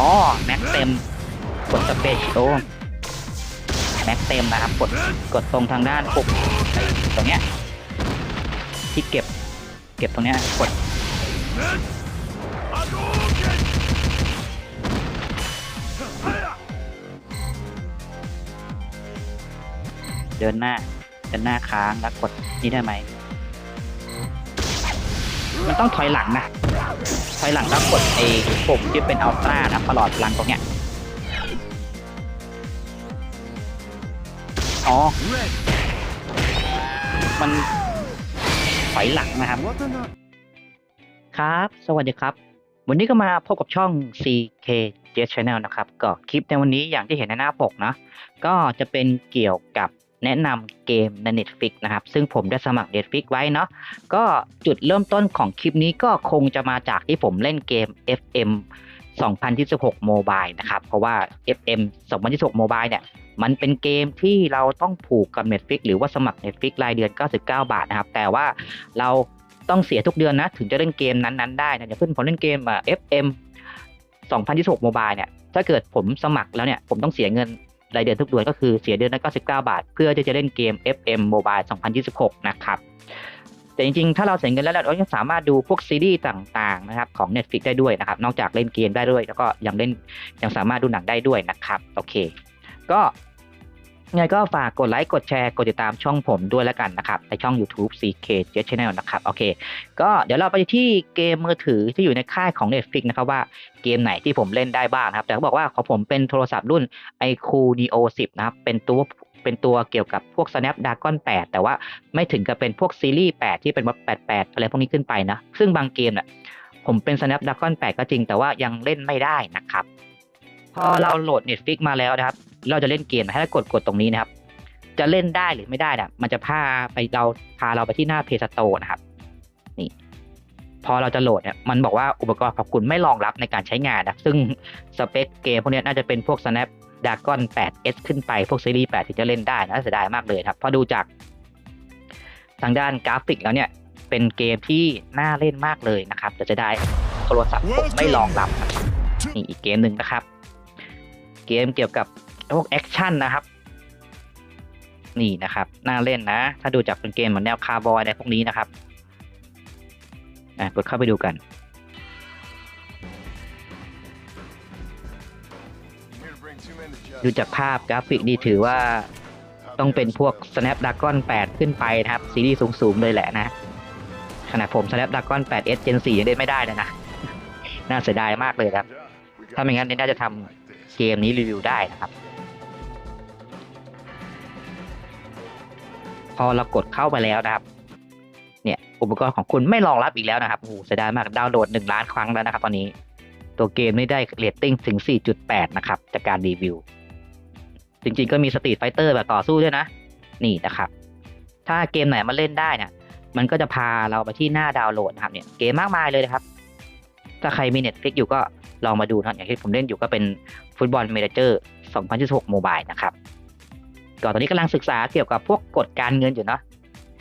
อ๋อแม็กเต็ม กดสเปซโอแม็กเต็มนะครับ กดกดตรงทางด้านปุ่มตรงเนี้ยที่เก็บ เก็บตรงเนี้ยกดเดินหน้าเดินหน้าค้างแล้วกดนี่ได้ไหม มันต้องถอยหลังนะ ถอยหลังแล้วกดไอ้ปุ่มที่เป็นอัลตร้านะประหลอดพลังตรงเนี้ยอ๋อ มันถอยหลังนะครับ ครับ สวัสดีครับ วันนี้ก็มาพบกับช่อง CK j Channel นะครับ ก็คลิปในวันนี้อย่างที่เห็นในหน้าปกนะ ก็จะเป็นเกี่ยวกับ แนะนำเกมใน Netflix นะครับ ซึ่งผมได้สมัคร Netflix ไว้เนาะก็จุดเริ่มต้นของคลิปนี้ก็คงจะมาจากที่ผมเล่นเกม FM 2026 Mobile นะครับ เพราะว่า FM 2026 Mobile เนี่ย มันเป็นเกมที่เราต้องผูกกับ Netflix หรือว่าสมัคร Netflix รายเดือน 99 บาทนะครับ แต่ว่าเราต้องเสียทุกเดือนนะ ถึงจะเล่นเกมนั้นๆได้นะอย่างเช่นผมเล่นเกม FM 2026 Mobile เนี่ย ถ้าเกิดผมสมัครแล้วเนี่ย ผมต้องเสียเงิน รายเดือนทุกเดือนก็คือเสียเดือนละ99 บาท เพื่อที่จะเล่นเกม FM Mobile 2026 นะครับแต่จริงๆ ถ้าเราเสียเงินแล้วเรายังสามารถดูพวกซีรีส์ต่างๆ นะครับของ Netflix ได้ด้วยนะครับ นอกจากเล่นเกมได้ด้วย แล้วก็ยังเล่นยังสามารถดูหนังได้ด้วยนะครับ โอเค ก็ ยังไงก็ฝากกดไลค์กดแชร์กดติดตามช่องผมด้วยแล้วกันนะครับ ในช่อง YouTube CK Jet Channel นะครับ โอเค ก็เดี๋ยวเราไปที่เกมมือถือที่อยู่ในค่ายของ Netflix นะครับว่าเกมไหนที่ผมเล่นได้บ้างครับ แต่เขาบอกว่าของผมเป็นโทรศัพท์รุ่น iQOO Neo 10 นะครับ เป็นตัวเป็นตัวเกี่ยวกับพวก Snapdragon 8 แต่ว่าไม่ถึงกับเป็นพวกซีรีส์ 8 ที่เป็นว่า88 อะไรพวกนี้ขึ้นไปนะ ซึ่งบางเกมเนี่ยผมเป็น Snapdragon 8 ก็จริง แต่ว่ายังเล่นไม่ได้นะครับ พอเราโหลด Netflix มาแล้วนะครับ เราจะเล่นเกมนะให้ากดกดตรงนี้นะครับ จะเล่นได้หรือไม่ได้นะมันจะพาไปเราพาเราไปที่หน้า Play Store นะครับ นี่ พอเราจะโหลดเนี่ยมันบอกว่าอุปกรณ์ของคุณไม่รองรับในการใช้งานนะซึ่งสเปคเกมพวกนี้น่าจะเป็นพวก Snapdragon 8S ขึ้นไป พวกซีรีส์8ที่จะเล่นได้นะเสียดายมากเลยครับ เพอดูจากทางด้านกราฟิกแล้วเนี่ย เป็นเกมที่น่าเล่นมากเลยนะครับ แต่จะได้โทรศัพท์ผมไม่รองรับ นี่อีกเกมหนึ่งนะครับ เกมเกี่ยวกับ พวกแอคชั่นนะครับ นี่นะครับ น่าเล่นนะ ถ้าดูจากเป็นเกมเหมือนแนวคาร์บอยอะไรพวกนี้นะครับอะกดเข้าไปดูกันดูจากภาพกราฟิกนี่ถือว่าต้องเป็นพวก Snapdragon 8 ขึ้นไปนะครับ ซีรีส์สูงๆเลยแหละนะขนาดผม Snapdragon 8S Gen 4 ยังเล่นไม่ได้เลยนะ น่าเสียดายมากเลยครับ ถ้าไม่งั้นเนี่น่าจะทำเกมนี้รีวิวได้นะครับ พอเรากดเข้าไปแล้วนะครับ เนี่ยอุปกรณ์ของคุณไม่รองรับอีกแล้วนะครับโอ้โหเสียดายมากดาวน์โหลดหนึ่งล้านครั้งแล้วนะครับ ตอนนี้ตัวเกมไม่ได้เรตติ้งถึง 4.8 นะครับ จากการรีวิว จริงๆก็มีสตรีทไฟเตอร์แบบต่อสู้ด้วยนะ นี่นะครับ ถ้าเกมไหนมาเล่นได้เนี่ยมันก็จะพาเราไปที่หน้าดาวน์โหลดนะครับเนี่ยเกมมากมายเลยนะครับ ถ้าใครมี Netflix อยู่ก็ลองมาดูนะอย่างที่ผมเล่นอยู่ก็เป็นฟุตบอลเมเจอร์2016 โมบายนะครับ ก็ตอนนี้กำลังศึกษาเกี่ยวกับพวกกฎการเงินอยู่เนาะ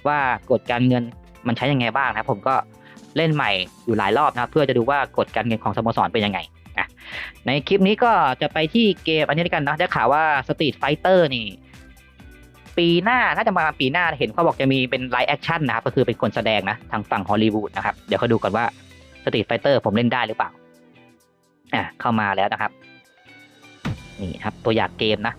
ว่ากฎการเงินมันใช้ยังไงบ้างนะผมก็เล่นใหม่อยู่หลายรอบนะเพื่อจะดูว่ากฎการเงินของสโมสรเป็นยังไงอะในคลิปนี้ก็จะไปที่เกมอันนี้ด้วยกันนะได้ข่าวว่าสตรีทไฟเตอร์นี่ ปีหน้าน่าจะมาปีหน้าเห็นเขาบอกจะมีเป็นไลฟ์แอคชั่นนะครับก็คือเป็นคนแสดงนะทางฝั่งฮอลลีวูดนะครับเดี๋ยวเขาดูก่อนว่าสตรีทไฟเตอร์ผมเล่นได้หรือเปล่าอะเข้ามาแล้วนะครับ นี่ครับตัวอย่างเกมนะ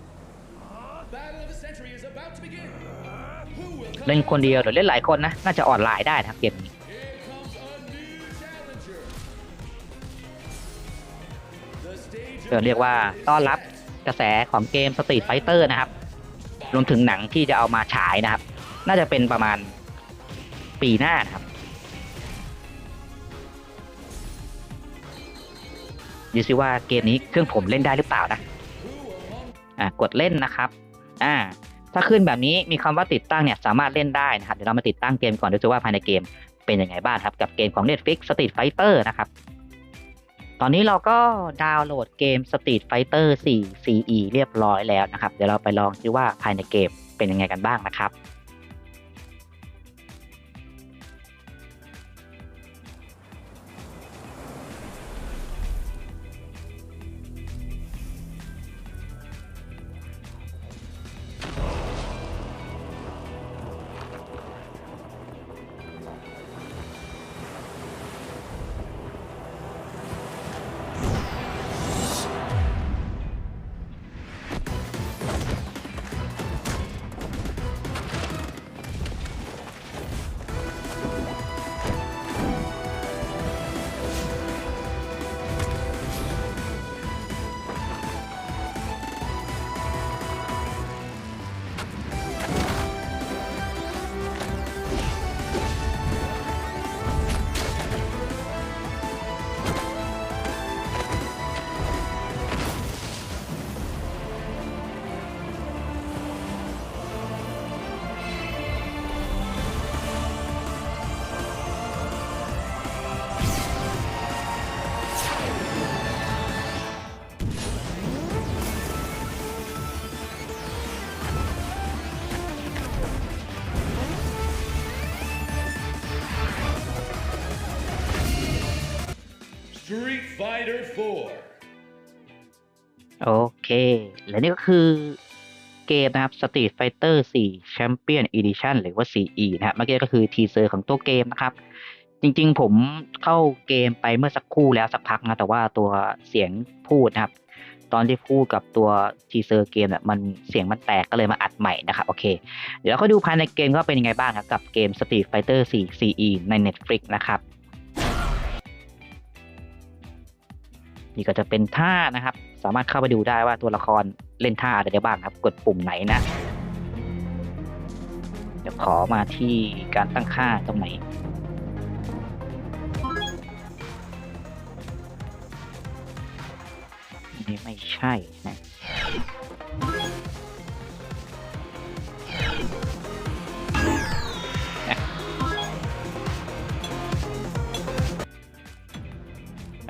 เล่นคนเดียวหรือเล่นหลายคนนะ น่าจะออนไลน์ได้นะครับเกมนี้เรียกว่าต้อนรับกระแสของเกม Street Fighter นะครับ รวมถึงหนังที่จะเอามาฉายนะครับ น่าจะเป็นประมาณปีหน้านะครับ ดูซิว่าเกมนี้เครื่องผมเล่นได้หรือเปล่านะ อะกดเล่นนะครับ อ่า ถ้าขึ้นแบบนี้มีคำว่าติดตั้งเนี่ยสามารถเล่นได้นะครับเดี๋ยวเรามาติดตั้งเกมก่อนดูซิว่าภายในเกมเป็นยังไงบ้างครับ กับเกมของ Netflix Street Fighter นะครับตอนนี้เราก็ดาวน์โหลดเกม Street Fighter 4 CE เรียบร้อยแล้วนะครับ เดี๋ยวเราไปลองดูว่าภายในเกมเป็นยังไงกันบ้างนะครับ Fighter 4. โอเค และนี่ก็คือเกมนะครับ Street Fighter 4 Champion Edition หรือว่า 4E นะครับเมื่อกี้ก็คือทีเซอร์ของตัวเกมนะครับ จริงๆผมเข้าเกมไปเมื่อสักครู่แล้วสักพักนะ แต่ว่าตัวเสียงพูดนะครับ ตอนที่พูดกับตัวทีเซอร์เกมเนี่ยมันเสียงมันแตกก็เลยมาอัดใหม่นะครับโอเค เดี๋ยวเราก็ดูภายในเกมก็เป็นยังไงบ้างครับกับเกม Street Fighter 4 4E ใน Netflix นะครับ นี่ก็จะเป็นท่านะครับ สามารถเข้าไปดูได้ว่าตัวละครเล่นท่าอะไรได้บ้างครับ กดปุ่มไหนนะ เดี๋ยวขอมาที่การตั้งค่าตรงไหน นี่ไม่ใช่นะอะ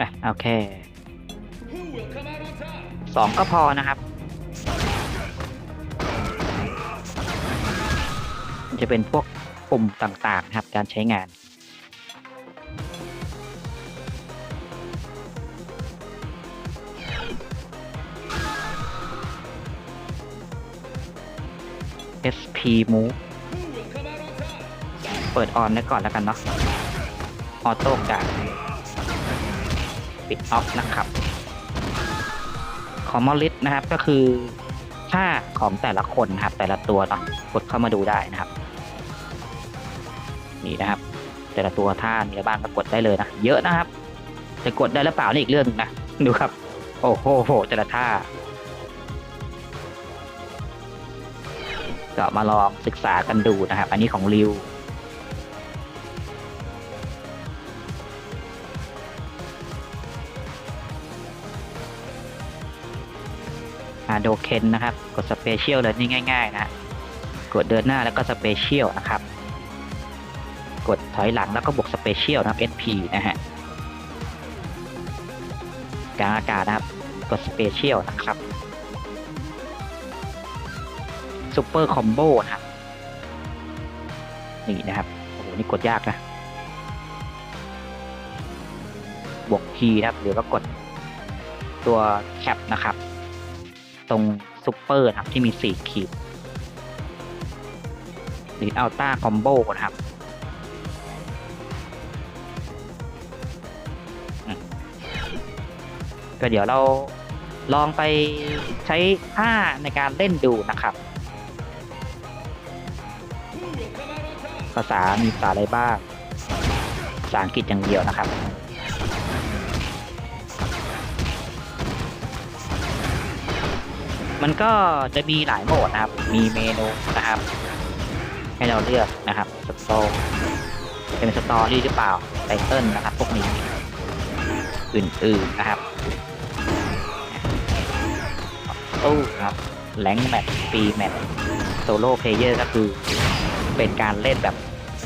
อะโอเค สองก็พอนะครับ จะเป็นพวกปุ่มต่างๆนะครับการใช้งาน SP Move เปิดออนไว้ก่อนแล้วกันเนาะออโต้การปิดออฟนะครับ อมมอลิสนะครับก็คือค่าของแต่ละคนครับแต่ละตัวเนาะกดเข้ามาดูได้นะครับ นี่นะครับ แต่ละตัวท่ามีอะไรบ้างก็กดได้เลยนะเยอะนะครับจะกดได้หรือเปล่านี่อีกเรื่องนะดูครับ โอ้โหโหแต่ละท่าก็มาลองศึกษากันดูนะครับ อันนี้ของริว โดเคนนะครับ กดสเปเชียลเลยนี่ง่ายๆนะกดเดินหน้าแล้วก็สเปเชียลนะครับ กดถอยหลังแล้วก็บวกสเปเชียลนะครับ SP นะฮะกลางอากาศนะครับ กดสเปเชียลนะครับซูเปอร์คอมโบนะครับ นี่นะครับ โอ้โห นี่กดยากนะ บวก P นะครับหรือว่ากดตัวแคปนะครับ ตรงซุปเปอร์ครับที่มีสี่ขีดหรืออัลต้าคอมโบนะครับก็เดี๋ยวเราลองไปใช้ท่าในการเล่นดูนะครับ ภาษามีภาษาอะไรบ้าง ภาษาอังกฤษอย่างเดียวนะครับ มันก็จะมีหลายโหมดนะครับ มีเมนูนะครับ ให้เราเลือกนะครับสตอเป็นสตอรี่หรือเปล่าไตเติลนะครับ พวกนี้อื่นๆนะครับตู้ครับแลงแมทปีแมทโซโล่เพลเยอร์ก็คือเป็นการเล่นแบบ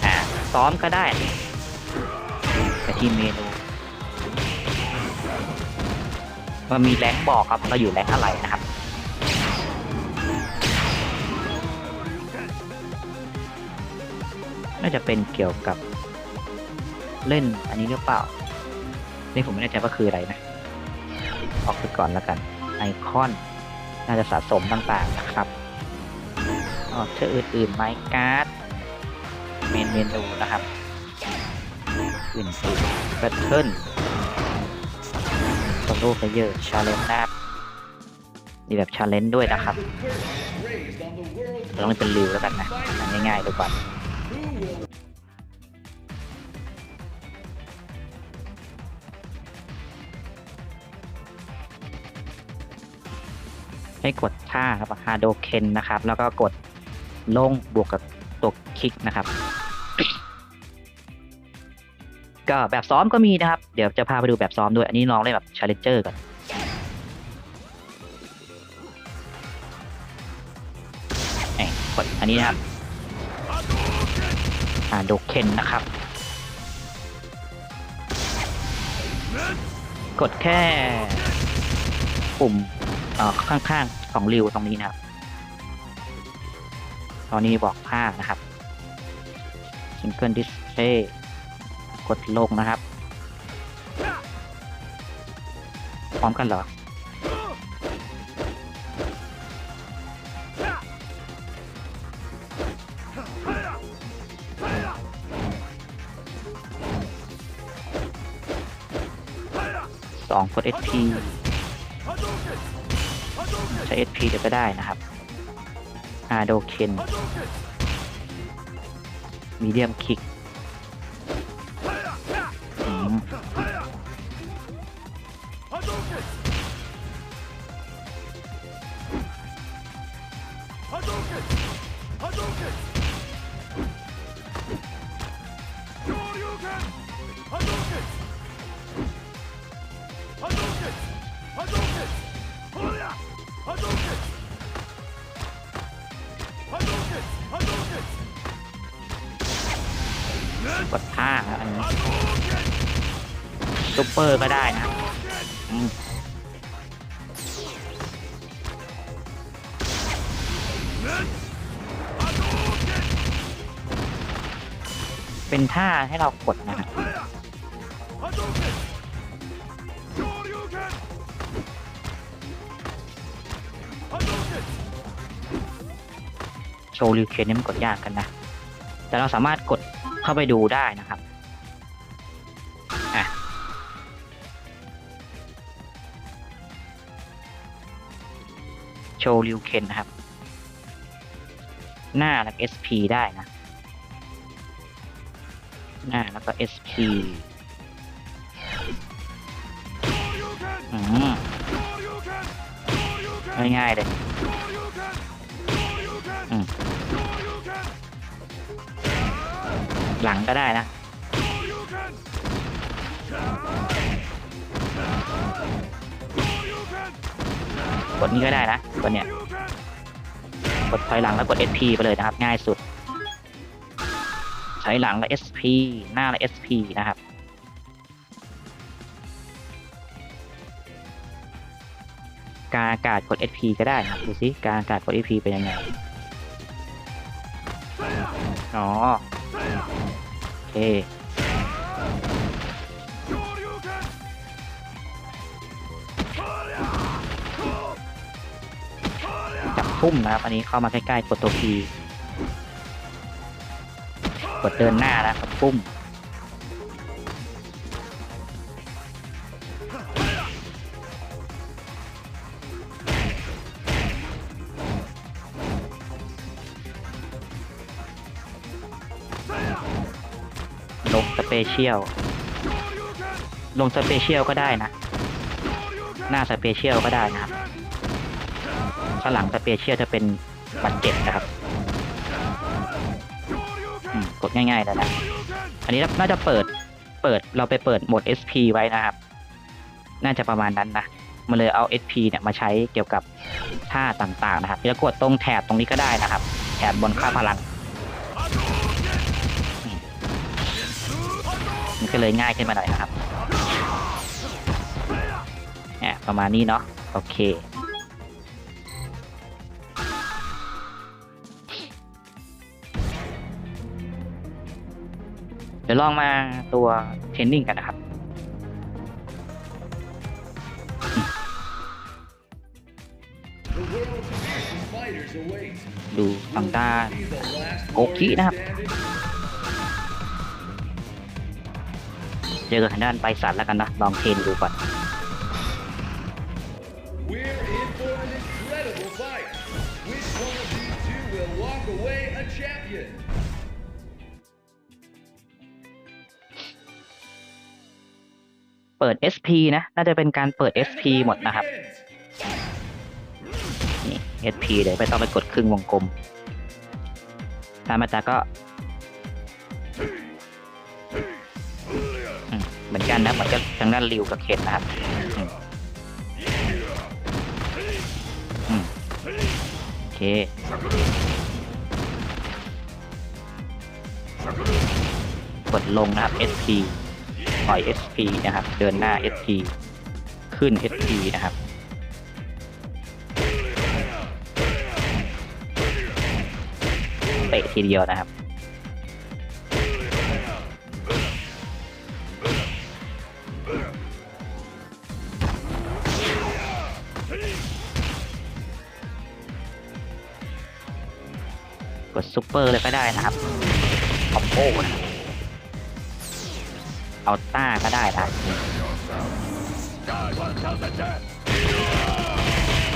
อ่าซ้อมก็ได้ไปที่เมนูมันมีแรงบอกครับเราอยู่แรงอะไรนะครับ น่าจะเป็นเกี่ยวกับเล่นอันนี้หรือเปล่า นี่ผมไม่แน่ใจว่าคืออะไรนะ ออกไปก่อนแล้วกัน ไอคอน น่าจะสะสมต่างๆนะครับออเธออื่นๆไม้การ์ด เมนเมนูนะครับ อื่นๆแบทเทิลโซโล่เพลเยอร์ชาเลนจ์นะครับมีแบบชาเลนจ์ด้วยนะครับ Raised on the world's เราต้องเป็นริวแล้วกันนะ ง่ายๆดูก่อน ให้กดท่าครับฮาโดเคนนะครับ แล้วก็กดลงบวกกับตัวคลิกนะครับ ก็แบบซ้อมก็มีนะครับ เดี๋ยวจะพาไปดูแบบซ้อมด้วย อันนี้ลองเล่นแบบชาเลนเจอร์ก่อนเอ้ยกดอันนี้นะครับ ฮาโดเคนนะครับ กดแค่ปุ่มเอ่อข้างๆของริวตรงนี้นะครับ ตอนนี้บอกผ้านะครับ Single Display กดลงนะครับ พร้อมกันเหรอ สองกด SP ใช้ SP เดี๋ยวก็ได้นะครับอาโดเคนมีเดียมคิกอื อร์ก็ได้นะเป็นท่าให้เรากดนะครับโชว์ริวเคนนี่มันกดยากกันนะ แต่เราสามารถกดเข้าไปดูได้นะ โชว์ริวเคนนะครับ หน้าแล้วก็ SP ได้นะ หน้าแล้วก็ SP อืมง่ายๆเลยหลังก็ได้นะ กดนี้ก็ได้นะกดเนี่ยกดถอยหลังแล้วกด SP ไปเลยนะครับ ง่ายสุดถอยหลังแล้ว SP หน้าแล้ว SP นะครับการอากาศกด SP ก็ได้นะครับดูสิการอากาศกด SP เป็นยังไง อ๋อ โอเค ทุ่มนะครับ อันนี้เข้ามาใกล้ๆกดตัว P กดเดินหน้าแล้วกดปุ่มลงสเปเชียล ลงสเปเชียลก็ได้นะ หน้าสเปเชียลก็ได้นะครับางหลังสเปเชียลจะเป็นบัตเจ็บนะครับกดง่ายๆแล้วนะ อันนี้น่าจะเปิด เปิดเราไปเปิดโหมด SP ไว้นะครับ น่าจะประมาณนั้นนะ มันเลยเอา SP เนี่ยมาใช้เกี่ยวกับท่าต่างๆนะครับแล้วกดตรงแถบตรงนี้ก็ได้นะครับ แถบบนค่าพลัง มันก็เลยง่ายขึ้นมาหน่อยนะครับ ประมาณนี้เนาะ โอเค ดี๋ยวลองมาตัวเทรนนิ่งกันนะครับ ดูทางด้านโอคินะครับ เจอกับทางด้านไปสันแล้วกันนะ ลองเทรนดูก่อน เปิด SP นะ น่าจะเป็นการเปิด SP หมดนะครับ นี่ SP เดี๋ยวไปต้องไปกดครึ่งวงกลม ตามมาจากก็อืมเหมือนกันนะ เหมือนกับทางด้านริวกับเคนนะครับอืมอืมโอเคกดลงนะครับ SP ปล่ อย SP นะครับ เดินหน้า SP ขึ้น SP นะครับ เตะทีเดียวนะครับ กดซุปเปอร์เลยก็ได้นะครับคอมโบนะครับ เอาต้าก็ได้นะ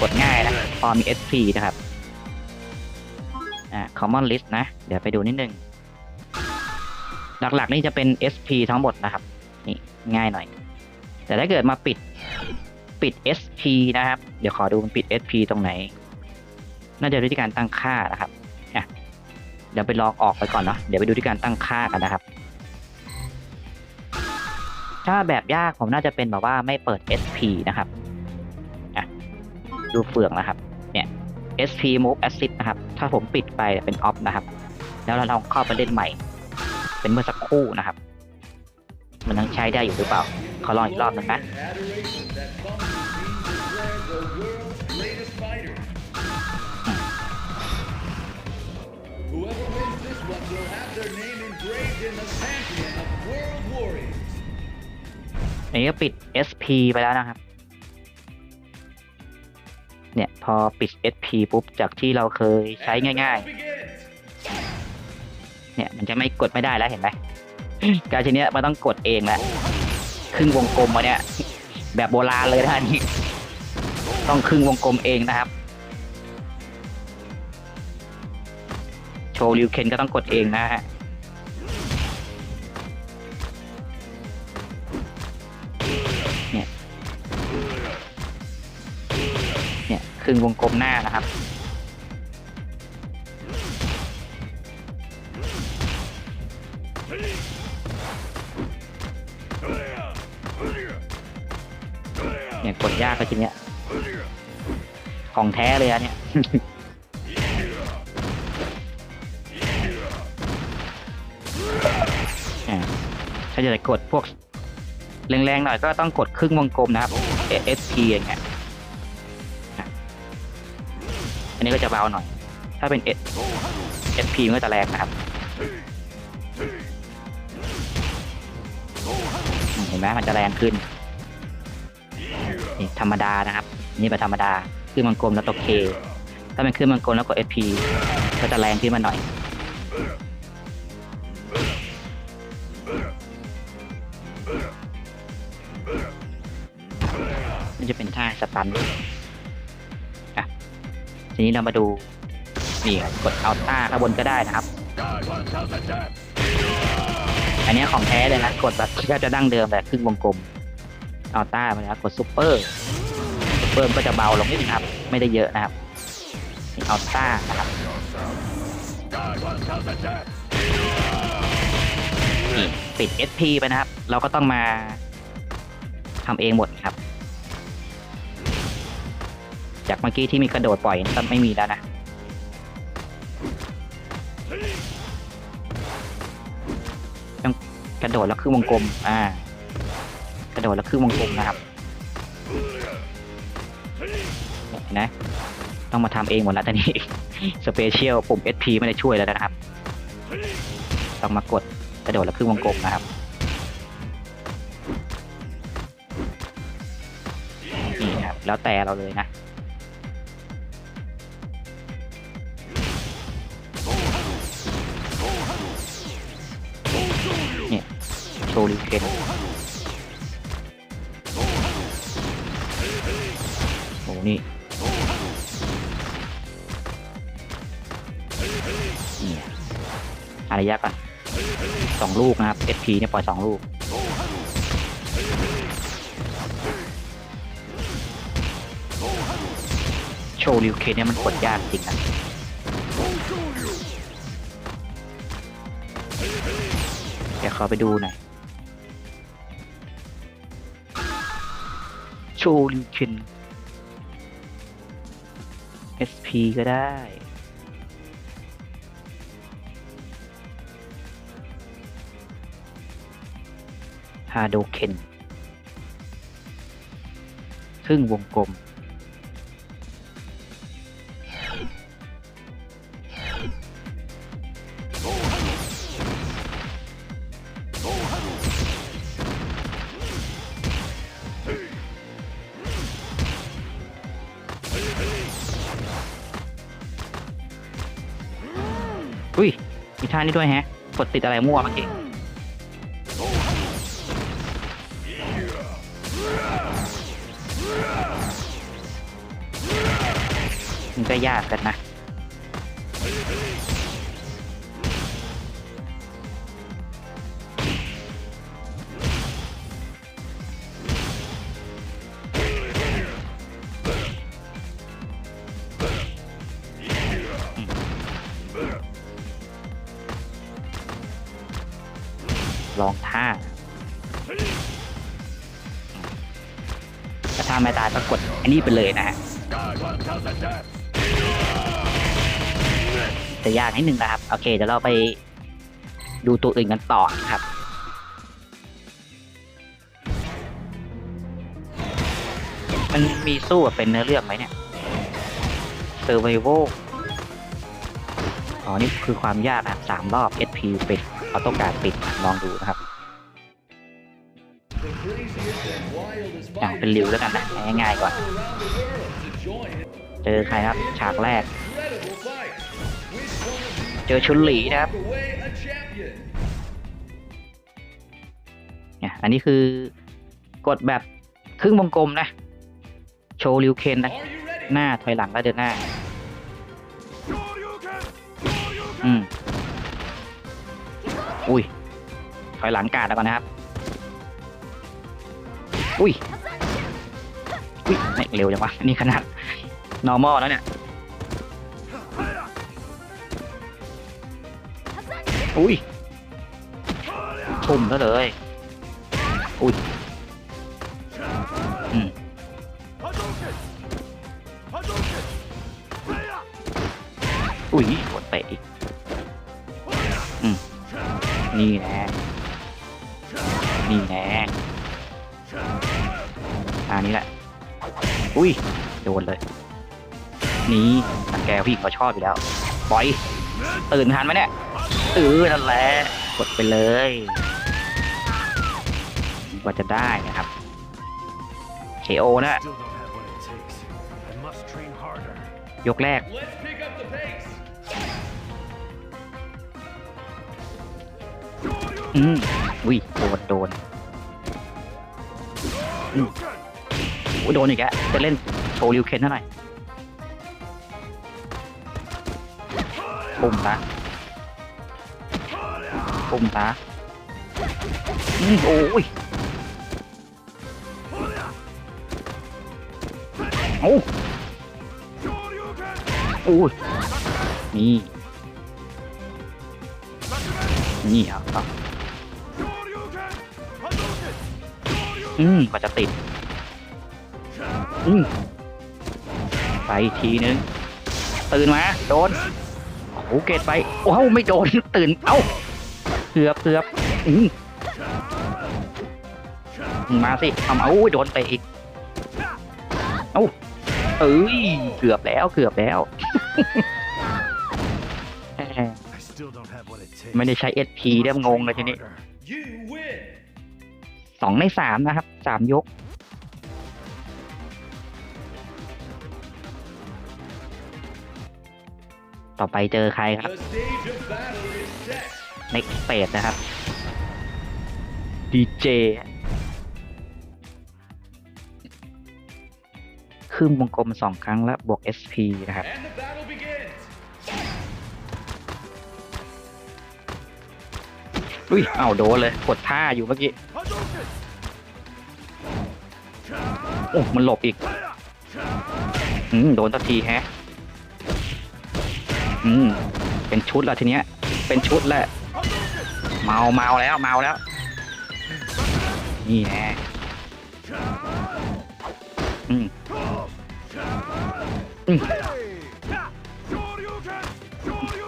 กดง่ายนะ พอมี SP นะครับ อ่า common list นะ เดี๋ยวไปดูนิดนึง หลักๆนี่จะเป็น SP ทั้งหมดนะครับ นี่ง่ายหน่อย แต่ถ้าเกิดมาปิดปิด SP นะครับ เดี๋ยวขอดูมันปิด SP ตรงไหน น่าจะดูที่การตั้งค่านะครับ อะ เดี๋ยวไปลองออกไปก่อนเนาะ เดี๋ยวไปดูที่การตั้งค่ากันนะครับ ถ้าแบบยากผมน่าจะเป็นแบบว่าไม่เปิด SP นะครับดูเฟืองนะครับ เนี่ย SP move assist นะครับ ถ้าผมปิดไปเป็น off นะครับ แล้วเราลองเข้าไปเล่นใหม่ เป็นเมื่อสักครู่นะครับ มันยังใช้ได้อยู่หรือเปล่า ขอลองอีกรอบนึ่งนะ อันนี้ก็ปิด SP ไปแล้วนะครับ เนี่ยพอปิด SP ปุ๊บจากที่เราเคยใช้ And the ง่าย match begins. ๆเนี่ยมันจะไม่กดไม่ได้แล้วเห็นไหมการชนิดมันต้องกดเองแหละครึ่งวงกลมมาเนี่ย แบบโบราณเลยนะอันนี้ต้องครึ่งวงกลมเองนะครับ โชว์ริวเคนก็ต้องกดเองนะฮะ ครึ่งวงกลมหน้านะครับ เนี่ยกดยากก็จริงเนี่ยของแท้เลยอะเนี่ยอ่าถ้าจะกดพวกแรงๆหน่อยก็ต้องกดครึ่งวงกลมนะครับ SP อย่างเงี้ย นนี้ก็จะเบาหน่อย ถ้าเป็น S SP มันก็จะแรงนะครับอืมเห็นไหมมันจะแรงขึ้นนี่ธรรมดานะครับ นี่แบบธรรมดาขึ้นมังกลมแล้วตัวเค ถ้าเป็นขึ้นมังกลแล้วก็ SP ก็จะแรงขึ้นมาหน่อยนี่จะเป็นท่าสตัน ทีนี้เรามาดูนี่กดเอาต้าข้างบนก็ได้นะครับ อันนี้ของแท้เลยนะ กดแบบก็จะดั้งเดิมแต่ครึ่งวงกลมเอาต้าไปแล้วกดซูเปอร์ซูเปอร์ก็จะเบาลงนิดนึงครับ ไม่ได้เยอะนะครับเอาต้านะครับปิด SP ไปนะครับ เราก็ต้องมาทำเองหมดครับ จากเมื่อกี้ที่มีกระโดดปล่อยก็ไม่มีแล้วนะต้องกระโดดแล้วครึ่งวงกลม อ่า กระโดดแล้วครึ่งวงกลมนะครับเห็นไหมต้องมาทำเองหมดแล้วตอนนี้ สเปเชียลปุ่ม SP ไม่ได้ช่วยแล้วนะครับ ต้องมากดกระโดดแล้วครึ่งวงกลมนะครับนี่นะครับแล้วแต่เราเลยนะ ชว์ลิวเคนโอ้นี่นี่อารยะก่อนสองลูกนะครับ SP เนี่ยปล่อยสองลูกโชว์ลิวเคนเนี่ยมันกดยากจริงนะเดี๋ยวขอไปดูหน่อย โชว์ลินเคน SP ก็ได้ ฮาโดเคนครึ่งวงกลม นี้ด้วยแฮะ กดติดอะไรมั่วเมื่อกี้มันก็ยากกันนะ ลองท่าถ้าท่าไม่ตายก็กดอันนี้ไปเลยนะฮะจะยากนิดนึงนะครับ โอเคเดี๋ยวเราไปดูตัวอื่นกันต่อครับมันมีสู้เป็นเนื้อเรื่องไหมเนี่ย Survival อ๋อ นี่คือความยากนะครับสามรอบ SP ปิด เขาต้องการปิดลองดูนะครับอย่างเป็นริวแล้วกันนะง่ายๆก่อน เจอใครครับฉากแรก เจอชุนหลีนะครับเนี่ยอันนี้คือกดแบบครึ่งวงกลมนะ โชว์ริวเคนนะหน้าถอยหลังแล้วเดินหน้า อืม อุ้ยถอยหลังกาดแล้วก่อนนะครับ อุ้ย อุ้ยไม่เร็วจังวะ นี่ขนาด normal แล้วเนี่ย อุ้ยทุ่มแล้วเลย อุ้ย ญิงเขาชอบอยู่แล้วปล่อยตื่นทันไหมเนี่ยเออนั่นแหละกดไปเลยกว่าจะได้นะครับ KO นะยกแรก อืมอุ้ยโดนโดนอืมโอ้โดนอีกแล้วจะเล่นโชว์ริวเคนเท่าไหร่ ปุ่มตาปุ่มตาอืมโอ้ยโอ้โอ้ยนี่ นี่เอาเอาอืมกว่าจะติด อืมไปทีนึง ตื่นมา โดน อ้โหเกตไปโอ้โหไม่โดนตื่นเอ้าเกือบเกือบอืมมาสิทำเอาอุ้ยโดนเตะอีกเอ้าเอ้ยเกือบแล้วเกือบแล้วแหม I still don't have what it takes. ไม่ได้ใช้ SP เรียบงงเลยทีนี้ You win. สองในสามนะครับสามยก ต่อไปเจอใครครับ The stage of battle is set. next stage นะครับ DJ ครึ่งวงกลมสองครั้งแล้วบวก SP นะครับ And the battle begins. อุ้ยเอ้าโดนเลย กดท่าอยู่เมื่อกี้ โอ้ มันหลบอีกอืมโดนสักทีแฮะ อืมเป็นชุดแล้วทีเนี้ย เป็นชุดแหล้วเมาเมาแล้วเมาแล้ว นี่แน่อืมอืม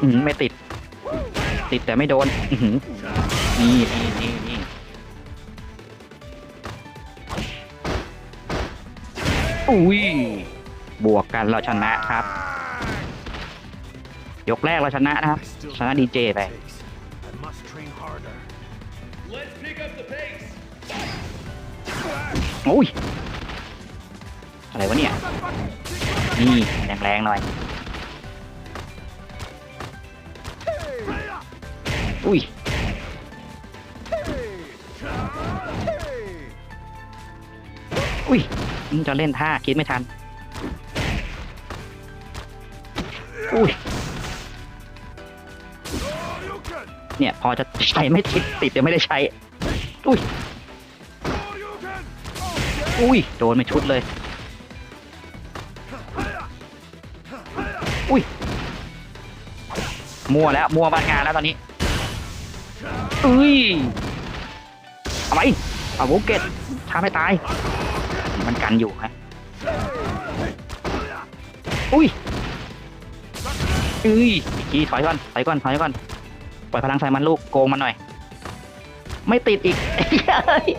อืมไม่ติด ติดแต่ไม่โดน อื้อหือนี่นี่นี่นี่อุ้ยบวกกันเราชนะครับ ยกแรกเราชนะนะครับ ชนะดีเจไป โอ้ย อะไรวะเนี่ย นี่แรงๆหน่อย อุ้ยอุ้ยมึงจะเล่นท่าคิดไม่ทัน อุ้ย เนี่ย พอจะใช้ไม่ติดติดแต่ไม่ได้ใช้ อุ้ย อุ้ย โดนไปชุดเลย อุ้ย มัวแล้ว มัวบ้านงานแล้วตอนนี้ อุ้ยเอาไปเอาวุกเก็ตทำให้ตาย มันกันอยู่ฮะอุ้ยอุ้ยอีกทีถอยก่อนถอยก่อนถอยก่อน ล่อยพลังใส่มันลูกโกงมันหน่อย ไม่ติดอีก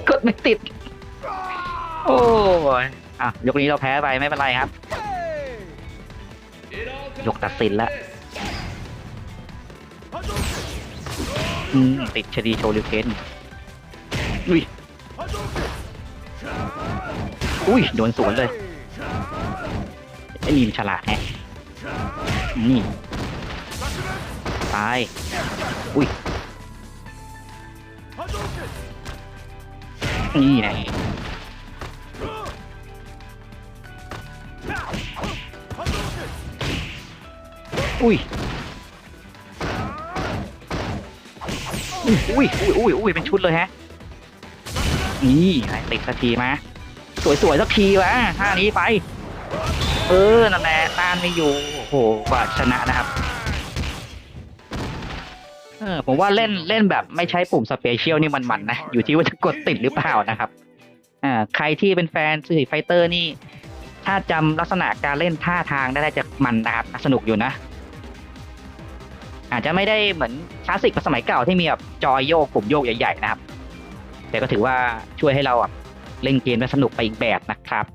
กดไม่ติด โอ้ยอะยกนี้เราแพ้ไปไม่เป็นไรครับ ยกตัดสินแล้วอืมติดชดีโชลิเคนอุ้ยอุ้ยโดนสวนเลยไอ้นี่มันฉลาดแฮะนี่ตาย อุ้ยนี่ไงอุ้ยอุ้ยอุ้ยอุ้ยอุ้ยเป็นชุดเลยฮะ นี่ไงติดสักทีมาสวยๆสักทีวะท่านี้ไป เออนั่นแหละต้านไม่อยู่ โอ้โหกว่าชนะนะครับ ผมว่าเล่นเล่นแบบไม่ใช้ปุ่มสเปเชียลนี่มันๆนะ อยู่ที่ว่าจะกดติดหรือเปล่านะครับ อ่า ใครที่เป็นแฟนสตรีทไฟเตอร์นี่ ถ้าจำลักษณะการเล่นท่าทางได้น่าจะมันนะครับ สนุกอยู่นะ อาจจะไม่ได้เหมือนคลาสสิกสมัยเก่าที่มีแบบจอยโยกปุ่มโยกใหญ่ๆนะครับ แต่ก็ถือว่าช่วยให้เราแบบเล่นเกมได้สนุกไปอีกแบบนะครับ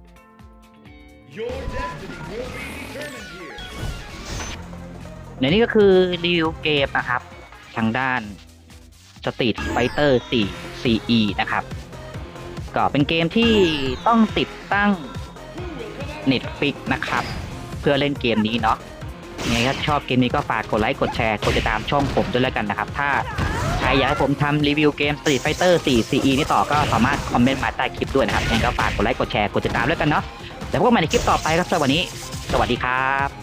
Your destiny will be determined here. ในนี้ก็คือรีวิวเกมนะครับ ทางด้าน Street Fighter 4 CE นะครับ ก็เป็นเกมที่ต้องติดตั้ง Netflix นะครับ เพื่อเล่นเกมนี้เนาะยังไงถ้าชอบเกมนี้ก็ฝากกดไลค์ กดแชร์ กดติดตามช่องผมด้วยแล้วกันนะครับ ถ้าใครอยากให้ผมทำรีวิวเกม Street Fighter 4 CE นี่ต่อก็สามารถคอมเมนต์มาใต้คลิปด้วยนะครับยังไงก็ฝากกดไลค์ กดแชร์ กดติดตามด้วยกันเนาะแล้วพบกันใหม่ในคลิปต่อไปครับสวันนี้สวัสดีครับ